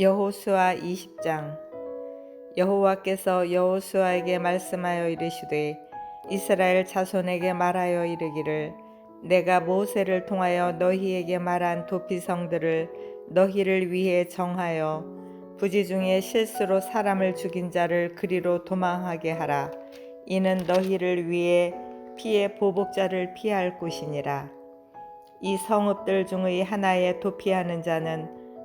여호수아 20장. 여호와께서 여호수아에게 말씀하여 이르시되 이스라엘 자손에게 말하여 이르기를 내가 모세를 통하여 너희에게 말한 도피성들을 너희를 위해 정하여 부지 중에 실수로 사람을 죽인 자를 그리로 도망하게 하라. 이는 너희를 위해 피의 보복자를 피할 곳이니라. 이 성읍들 중의 하나에 도피하는 자는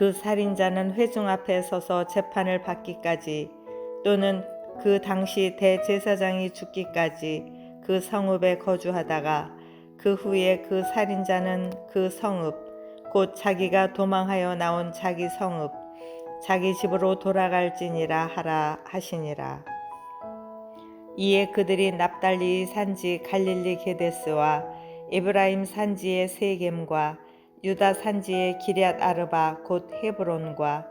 그 살인자는 회중 앞에 서서 재판을 받기까지 또는 그 당시 대제사장이 죽기까지 그 성읍에 거주하다가 그 후에 그 살인자는 그 성읍 곧 자기가 도망하여 나온 자기 성읍 자기 집으로 돌아갈지니라 하라 하시니라. 이에 그들이 납달리 산지 갈릴리 게데스와 에브라임 산지의 세겜과 유다 산지의 기럇 아르바 곧 헤브론과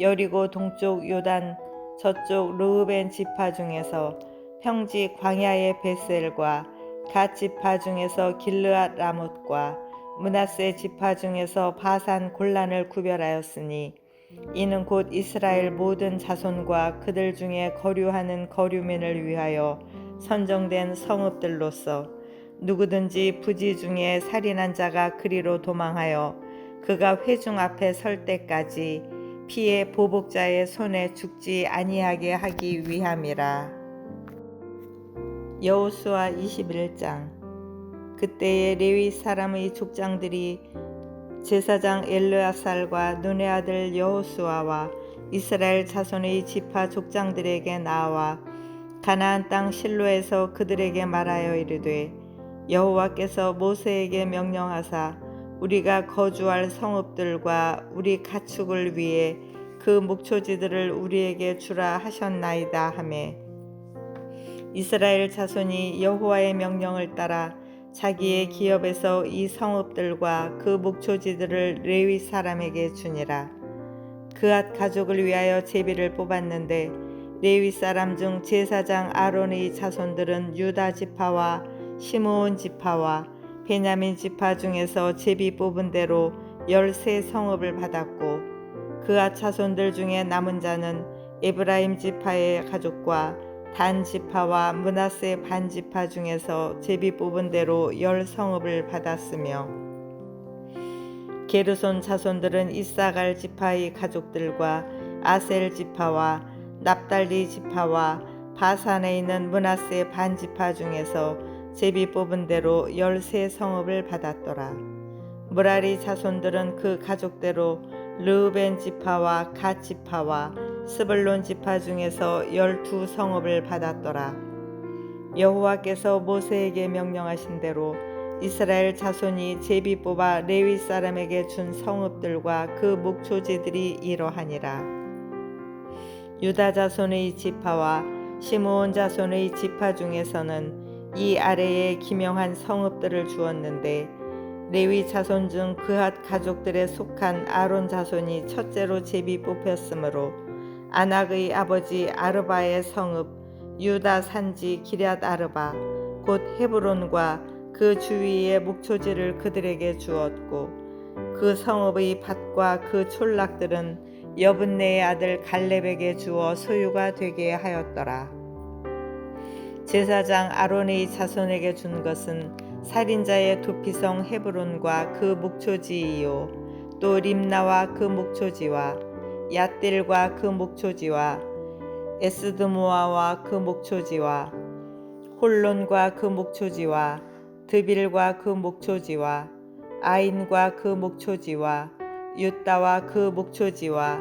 여리고 동쪽 요단 저쪽 르우벤 지파 중에서 평지 광야의 베셀과 갓 지파 중에서 길르앗 라못과 문하세 지파 중에서 바산 골란을 구별하였으니 이는 곧 이스라엘 모든 자손과 그들 중에 거류하는 거류민을 위하여 선정된 성읍들로서 누구든지 부지 중에 살인한 자가 그리로 도망하여 그가 회중 앞에 설 때까지 피해 보복자의 손에 죽지 아니하게 하기 위함이라. 여호수아 21장 그때에 레위 사람의 족장들이 제사장 엘르아살과 눈의 아들 여호수아와 이스라엘 자손의 지파 족장들에게 나와 가나안 땅 실로에서 그들에게 말하여 이르되 여호와께서 모세에게 명령하사 우리가 거주할 성읍들과 우리 가축을 위해 그 목초지들을 우리에게 주라 하셨나이다 하매. 이스라엘 자손이 여호와의 명령을 따라 자기의 기업에서 이 성읍들과 그 목초지들을 레위 사람에게 주니라. 그앗 가족을 위하여 제비를 뽑았는데 레위 사람 중 제사장 아론의 자손들은 유다 지파와 시므온 지파와 베냐민 지파 중에서 제비 뽑은 대로 열세 성읍을 받았고 그아 자손들 중에 남은 자는 에브라임 지파의 가족과 단 지파와 문하세 반 지파 중에서 제비 뽑은 대로 열 성읍을 받았으며 게르손 자손들은 이사갈 지파의 가족들과 아셀 지파와 납달리 지파와 바산에 있는 문하세 반 지파 중에서 제비 뽑은 대로 열세 성읍을 받았더라. 무라리 자손들은 그 가족대로 르우벤 지파와 갓 지파와 스불론 지파 중에서 열두 성읍을 받았더라. 여호와께서 모세에게 명령하신 대로 이스라엘 자손이 제비 뽑아 레위 사람에게 준 성읍들과 그 목초지들이 이러하니라. 유다 자손의 지파와 시므온 자손의 지파 중에서는 이 아래에 기명한 성읍들을 주었는데 레위 자손 중 그핫 가족들에 속한 아론 자손이 첫째로 제비 뽑혔으므로 아낙의 아버지 아르바의 성읍 유다 산지 기럇 아르바 곧 헤브론과 그 주위의 목초지를 그들에게 주었고 그 성읍의 밭과 그 촌락들은 여분네의 아들 갈렙에게 주어 소유가 되게 하였더라. 제사장 아론의 자손에게 준 것은 살인자의 도피성 헤브론과 그 목초지이요. 또 림나와 그 목초지와 얏딜과 그 목초지와 에스드모아와 그 목초지와 홀론과 그 목초지와 드빌과 그 목초지와 아인과 그 목초지와 유다와 그 목초지와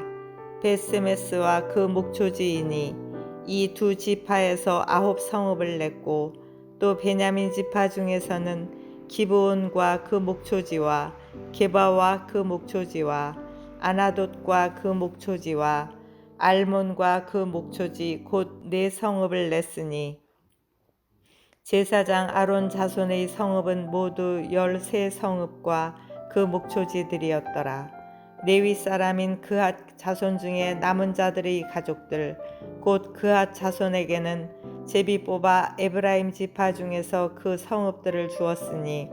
베스메스와 그 목초지이니 이 두 지파에서 아홉 성읍을 냈고 또 베냐민 지파 중에서는 기브온과 그 목초지와 게바와 그 목초지와 아나돗과 그 목초지와 알몬과 그 목초지 곧 네 성읍을 냈으니 제사장 아론 자손의 성읍은 모두 열세 성읍과 그 목초지들이었더라. 레위 사람인 그핫 자손 중에 남은 자들의 가족들 곧 그핫 자손에게는 제비 뽑아 에브라임 지파 중에서 그 성읍들을 주었으니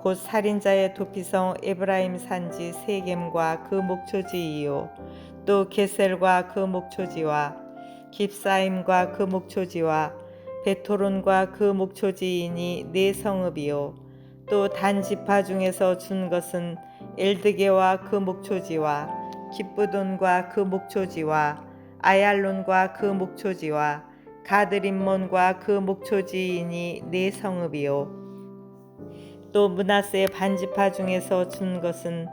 곧 살인자의 도피성 에브라임 산지 세겜과 그 목초지이요. 또 게셀과 그 목초지와 깁사임과 그 목초지와 베토론과 그 목초지이니 네 성읍이요. 또 단 지파 중에서 준 것은 엘드게와 그 목초지와 기쁘돈과 그 목초지와 아얄론과 그 목초지와 가드림몬과 그 목초지이니 네 성읍이요 또 문하세 반지파 중에서 준 것은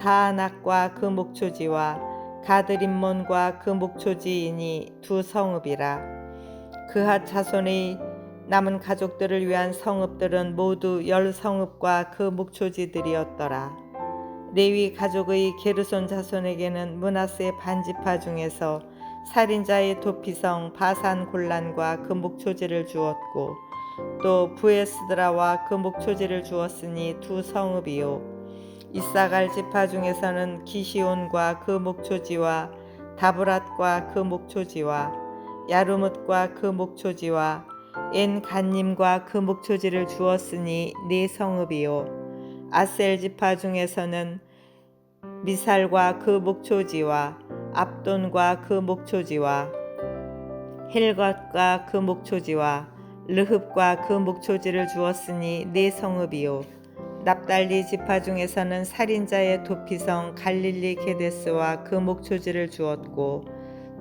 다낙과 그 목초지와 가드림몬과 그 목초지이니 두 성읍이라 그핫 자손의 남은 가족들을 위한 성읍들은 모두 열 성읍과 그 목초지들이었더라. 레위 가족의 게르손 자손에게는 문하세 반지파 중에서 살인자의 도피성 바산 골란과 그 목초지를 주었고 또 부에스드라와 그 목초지를 주었으니 두 성읍이요. 이사갈 지파 중에서는 기시온과 그 목초지와 다브랏과 그 목초지와 야르뭇과 그 목초지와 엔 간님과 그 목초지를 주었으니 네 성읍이요 아셀 지파 중에서는 미살과 그 목초지와 압돈과 그 목초지와 헬것과 그 목초지와 르흡과 그 목초지를 주었으니 네 성읍이요. 납달리 지파 중에서는 살인자의 도피성 갈릴리 게데스와 그 목초지를 주었고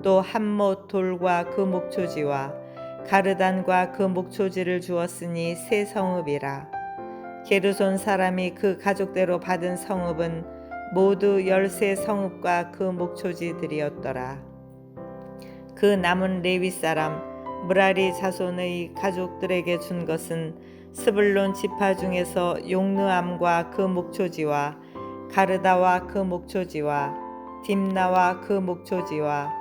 또 함못 돌과 그 목초지와 가르단과 그 목초지를 주었으니 세 성읍이라 게르손 사람이 그 가족대로 받은 성읍은 모두 열세 성읍과 그 목초지들이었더라. 그 남은 레위 사람 무라리 자손의 가족들에게 준 것은 스불론 지파 중에서 용느암과 그 목초지와 가르다와 그 목초지와 딥나와 그 목초지와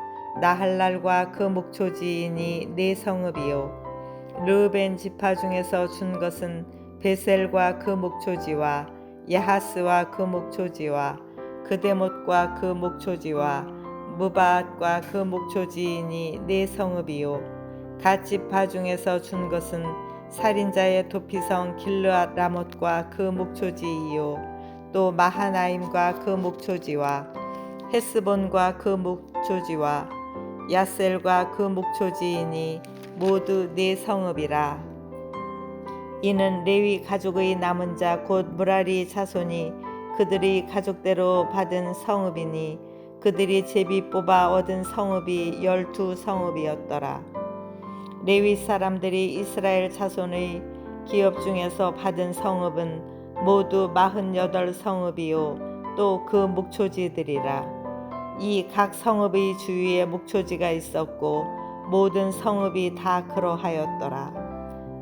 나할랄과 그 목초지이니 네 성읍이요. 르벤 지파 중에서 준 것은 베셀과 그 목초지와 야하스와 그 목초지와 그데못과 그 목초지와 무바앗과 그 목초지이니 네 성읍이요. 갓 지파 중에서 준 것은 살인자의 도피성 길르앗 라못과 그 목초지이요. 또 마하나임과 그 목초지와 헤스본과 그 목초지와 야셀과 그 목초지이니 모두 네 성읍이라 이는 레위 가족의 남은 자 곧 무라리 자손이 그들이 가족대로 받은 성읍이니 그들이 제비 뽑아 얻은 성읍이 열두 성읍이었더라. 레위 사람들이 이스라엘 자손의 기업 중에서 받은 성읍은 모두 마흔여덟 성읍이요. 또 그 목초지들이라. 이 각 성읍의 주위에 목초지가 있었고 모든 성읍이 다 그러하였더라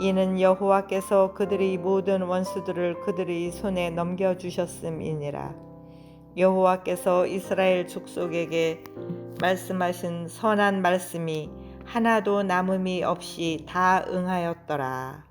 이는 여호와께서 그들의 모든 원수들을 그들의 손에 넘겨 주셨음이니라. 여호와께서 이스라엘 족속에게 말씀하신 선한 말씀이 하나도 남음이 없이 다 응하였더라